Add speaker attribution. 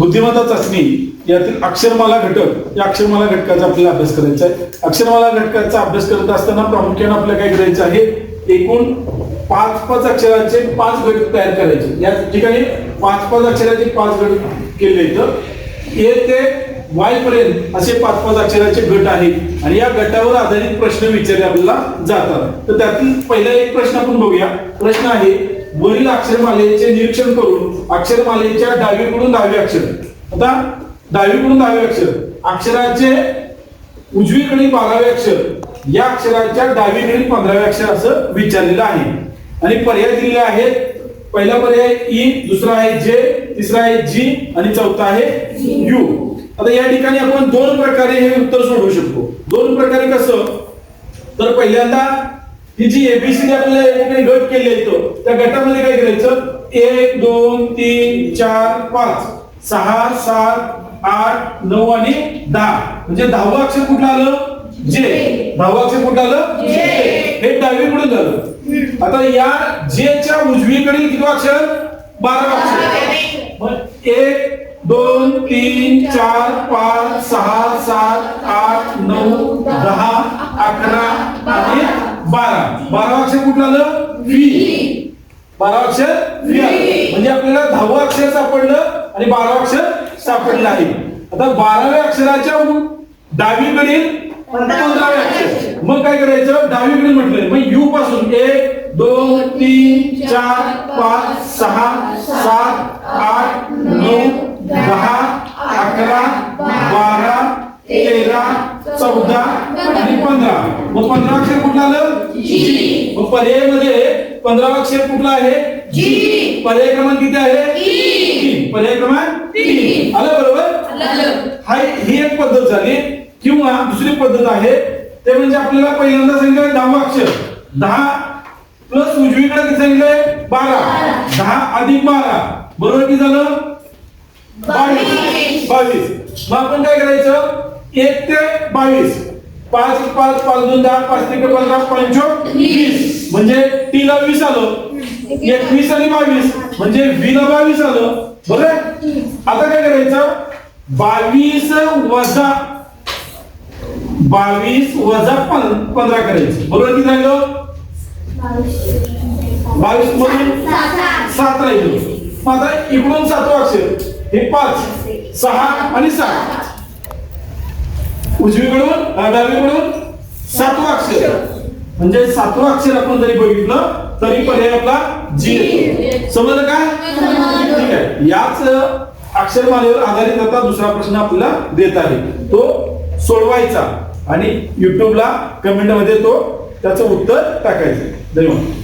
Speaker 1: बुद्धिमत्ता चाचणी यातील अक्षरमाला घटक या अक्षरमाला घटकाचा आपल्याला अभ्यास करायचा आहे. अक्षरमाला घटकाचा अभ्यास करत असताना प्रामुख्याने आपल्याला काय करायचं आहे? एकूण पाच पाच अक्षराचे पाच घटक तयार करायचे. या ठिकाणी पाच पाच अक्षराचे पाच घटक केले तर ए ते वाय पर्यंत असे पाच पाच अक्षराचे गट आहेत. आणि या गटावर आधारित प्रश्न विचारले आपल्याला जातात. तर त्यातील पहिला एक प्रश्न आपण बघूया. प्रश्न आहे वरील अक्षरमालेचे निरीक्षण करून अक्षरमालेच्या डावीकडून दहावे अक्षर. आता डावीकडून दहावे अक्षर. अक्षराचे उजवीकडे बारावे अक्षर. या अक्षराच्या डावीकडील पंधरावे अक्षर असं विचारलेलं आहे. आणि पर्याय दिलेले आहेत. पहिला पर्याय ई दुसरा आहे जे तिसरा आहे जी आणि चौथा आहे यू. आता या ठिकाणी आपण दोन प्रकारे हे उत्तर सोडवू शकतो. दोन प्रकारे कसं? तर पहिल्यांदा ही जी एबीसीडी आपल्याला या ठिकाणी गट केले येतो त्या गटामध्ये काय करायचं? एक दोन तीन चार पाच. सहा सात आठ नऊ आणि दहा. म्हणजे दहावं अक्षर कुठलं आलं? जे दहावं अक्षर कुठलं आलं?
Speaker 2: जे.
Speaker 1: हे डावीकडून झालं. आता या जेच्या उजवीकडील किती अक्षर? बारा अक्षर. एक दोन तीन चार पाच सहा सात आठ नऊ दहा. बारा अक्षर कुठलं आलं? व्ही. बारा अक्षर व्ही. म्हणजे आपल्याला दहावं अक्षर सापडलं आणि बारा अक्षर सापडलं आहे. आता बाराव्या अक्षराच्या उ- डावीकडील पंधरावे अक्षर. मग काय करायचं? डावीकडे म्हटलंय. मग यू पासून एक दोन तीन चार पाच सहा सात आठ नऊ दहा अकरा बारा चौदा आणि पंधरा. मग पंधरा अक्षर कुठलं आलं?
Speaker 2: जी.
Speaker 1: मग पर्यायमध्ये पंधरा अक्षर कुठला आहे?
Speaker 2: जी.
Speaker 1: पर्याय क्रमांक किती आहे?
Speaker 2: तीन.
Speaker 1: पर्याय क्रमांक
Speaker 2: तीन.
Speaker 1: आलं बरोबर?
Speaker 2: आलं.
Speaker 1: हा ही एक पद्धत झाली. किंवा दुसरी पद्धत आहे. ते म्हणजे आपल्याला पहिल्यांदा सांगितलं दहावा अक्षर. दहा प्लस उजवीकडे किती सांगितलंय? बारा. दहा अधिक बारा. बरोबर किती झालं? बावीस. बावीस. मग आपण काय करायचं? एक ते बावीस. पाच पाच पाच दोन दहा पाच ते पंधरा पंचो वीस. म्हणजे टी ला वीस आलं. एकवीस आणि बावीस. म्हणजे वी ला बावीस आलं. बरोबर आता काय करायचं? बावीस वजा बावीस वजा पं- पंधरा करायचं. बरोबर किती राहिलं बावीस मधून सात राहिलं. आता इकडून सातवा अक्षर. हे पाच सहा आणि सात. उजवीकडून अं, डावीकडून सातवं अक्षर. म्हणजे सातवं अक्षर आपण जरी बघितलं तरी पर्याय आपला जी येतो समजलं काय ठीक आहे. याच अक्षरमालेवर आधारित आता दुसरा प्रश्न आपल्याला देत आहे. तो सोडवायचा. आणि युट्यूबला कमेंटमध्ये तो त्याचं उत्तर टाकायचं. धन्यवाद.